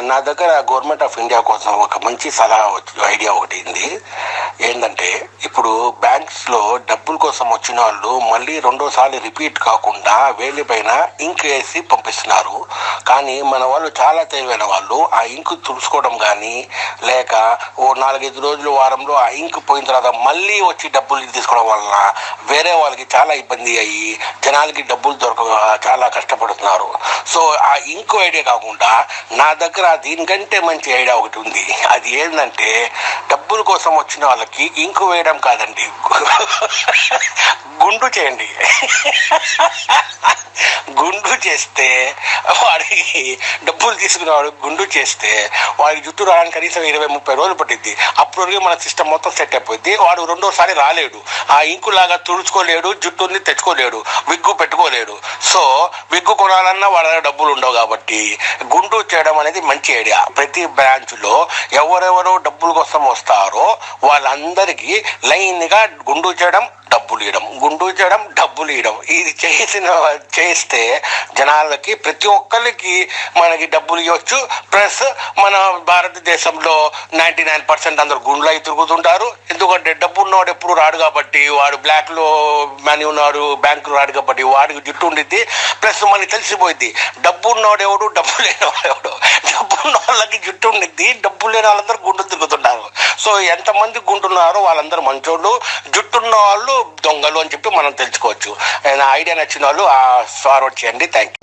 నా దగ్గర government of India కోసం ఒక మంచి సలహా ఐడియా ఒకటి ఉంది. ఏంటంటే ఇప్పుడు బ్యాంక్స్లో డబ్బుల కోసం వచ్చిన వాళ్ళు మళ్ళీ రెండోసారి రిపీట్ కాకుండా వేలి పైన ఇంక్ వేసి పంపిస్తున్నారు. కానీ మన వాళ్ళు చాలా తెలివైన వాళ్ళు. ఆ ఇంక్ తుడుచుకోవడం కానీ లేక ఓ నాలుగైదు రోజులు వారంలో ఆ ఇంకు పోయిన తర్వాత మళ్ళీ వచ్చి డబ్బులు తీసుకోవడం వలన వేరే వాళ్ళకి చాలా ఇబ్బంది అయ్యి జనాలకి డబ్బులు దొరక చాలా కష్టపడుతున్నారు. సో ఆ ఇంకో ఐడియా కాకుండా నా దగ్గర దీనికంటే మంచి ఐడియా ఒకటి ఉంది. అది ఏంటంటే డబ్బుల కోసం వచ్చిన వాళ్ళకి ఇంకు వేయడం కాదండి. గుండు చేయండి. గుండు చేస్తే వాడికి డబ్బులు తీసుకునేవాడు గుండు చేస్తే వాడికి జుట్టు రావడానికి కనీసం ఇరవై ముప్పై రోజులు పట్టింది వరకు మన సిస్టమ్ మొత్తం సెట్ అయిపోద్ది. వాడు రెండోసారి రాలేడు. ఆ ఇంకు లాగా తుడుచుకోలేడు జుట్టుని తెచ్చుకోలేడు విగ్గు పెట్టుకోలేడు. సో విగ్గు కొనాలన్నా వాళ్ళ డబ్బులు ఉండవు కాబట్టి గుండు చేయడం అనేది మంచి ఐడియా. ప్రతి బ్రాంచ్లో ఎవరెవరో డబ్బుల కోసం వస్తారో వాళ్ళందరికీ లైన్గా గుండు చేయడం డబ్బులు ఇవ్వడం గుండు చేయడం డబ్బులు ఇవ్వడం ఇది చేసిన చేస్తే జనాలకి ప్రతి ఒక్కరికి మనకి డబ్బులు ఇవ్వచ్చు ప్లస్ మన భారతదేశంలో నైంటీ నైన్ పర్సెంట్ అందరు గుండ్లు అయి తిరుగుతుంటారు. ఎందుకంటే డబ్బు ఉన్నవాడు ఎప్పుడు రాడు కాబట్టి వాడు బ్లాక్లో మనీ ఉన్నాడు బ్యాంకు రాడు కాబట్టి వాడికి జుట్టు ఉండిద్ది. ప్లస్ మనకి తెలిసిపోయింది డబ్బు ఉన్నవాడు ఎవడు డబ్బు లేనివాడు ఎవడు. డబ్బు ఉన్న వాళ్ళకి జుట్టు ఉండిద్ది డబ్బు లేని వాళ్ళందరూ గుండు సో ఎంతమంది గుంటున్నారో వాళ్ళందరూ మంచోళ్ళు జుట్టున్న వాళ్ళు దొంగలు అని చెప్పి మనం తెలుసుకోవచ్చు. ఐడియా నచ్చిన వాళ్ళు ఫార్వర్డ్ చేయండి. Thank you